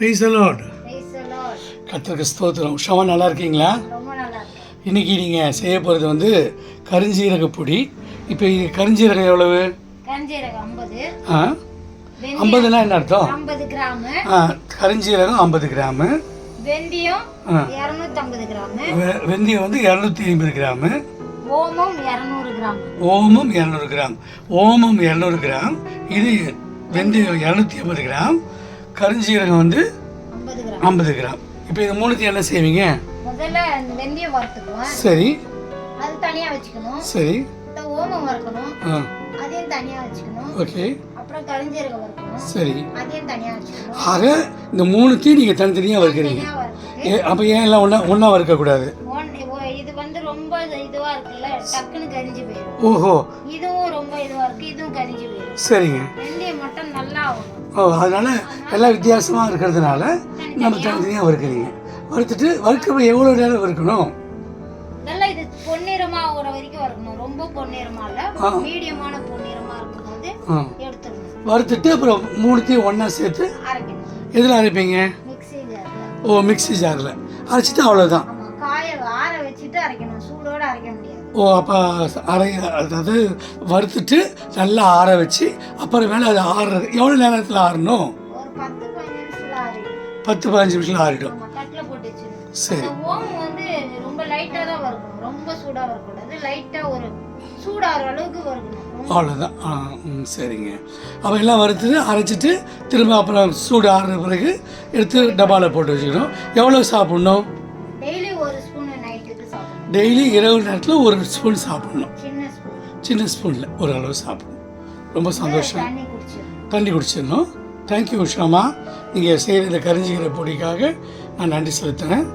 Price allot. கத்திரிக்க ஸ்தோத்திரம். உஷாவா நல்லா இருக்கீங்களா இன்னைக்கு நீங்கள் செய்ய போகிறது வந்து கருஞ்சீரக பொடி. இப்போ இது கருஞ்சீரகம் எவ்வளவு? ஆ? ஐம்பதுனா என்ன அர்த்தம்? ஆ கருஞ்சீரகம் ஐம்பது கிராமு. வெந்தயம் வெந்தயம் வந்து இரநூத்தி ஐம்பது கிராமு. ஓமம் இரநூறு கிராம். ஓமம் இரநூறு கிராம். ஓமம் இரநூறு கிராம். இது வெந்தயம் இரநூத்தி ஐம்பது கிராம். கருஞ்சீரகம் வந்து ஐம்பது கிராம். இப்போ இது மூணுத்தையும் என்ன செய்வீங்க? முதல்ல இந்த வெந்தயம் வறுத்துக்குவோம். சரி. அது தனியா வச்சுக்கணும். சரி. இந்த ஓமம் வறுக்கணும். அதையும் தனியா வச்சுக்கணும். ஓகே. அப்புறம் கரிஞ்சீரகம் வறுக்கணும். சரி. அதையும் தனியா வச்சுக்கணும். ஆக இந்த மூணுத்தையும் நீங்கள் தனித்தனியாக வறுக்கிறீங்க. அப்போ ஏன் எல்லாம் ஒன்றா ஒன்றா வறுக்கக்கூடாது? இது வந்து ரொம்ப இதுவா இருக்குல்ல? டக்குன்னு கரிஞ்சு போயிடும் ஓஹோ. இதுவும் ரொம்ப இதுவா இருக்கு. இதுவும் கரிஞ்சு போயிடும் சரிங்க. வெந்தயம் மட்டும் நல்லா ஆகணும். ஓ அதனால எல்லாம் வித்தியாசமாக இருக்கிறதுனால நம்ம தனித்தனியாக வறுக்கிறீங்க. வறுத்துட்டு வறுக்க எவ்வளோ நேரம் வறுக்கணும்? நல்லா இது பொன்னிறமா ஆகுற வரைக்கும் வறுக்கணும். ரொம்ப பொன்னிறமா இல்ல ஆ. மீடியமான பொன்னிறமா இருக்கும்போது ஆ. எடுத்துடணும் வறுத்துட்டு அப்புறம் மூணுத்தையும் ஒன்றா சேர்த்து எதில் அரைப்பீங்க? ஓ மிக்ஸி ஜாரில். அரைச்சிட்டு அவ்வளோதான் காய ஆற வச்சுட்டு அரைக்கணும். சூடோட அரைக்க முடியாது. ஓ அப்போ அரை அதாவது வறுத்துட்டு நல்லா ஆற வச்சு அப்புறமேல அது ஆறுறது. எவ்வளோ நேரத்தில் ஆறணும்? பத்து பதினஞ்சு நிமிஷத்துல ஆறிடும். சரி. அவ்வளோதான் ஆ ம் சரிங்க. அப்போ எல்லாம் வறுத்துட்டு அரைச்சிட்டு திரும்ப அப்புறம் சூடு ஆறுன பிறகு எடுத்து டப்பாவில் போட்டு வச்சுக்கணும். எவ்வளோ சாப்பிட்ணும்? டெய்லி இரவு நேரத்தில் ஒரு ஸ்பூன் சாப்பிடணும். சின்ன ஸ்பூன் சின்ன ஸ்பூனில் ஒரு அளவு சாப்பிடணும். ரொம்ப சந்தோஷம். தண்ணி குடிச்சிடணும். தேங்க்யூ உஷாமா. நீங்கள் செய்கிற இந்த கரிஞ்சிக்கிற பொடிக்காக நான் நன்றி செலுத்துகிறேன்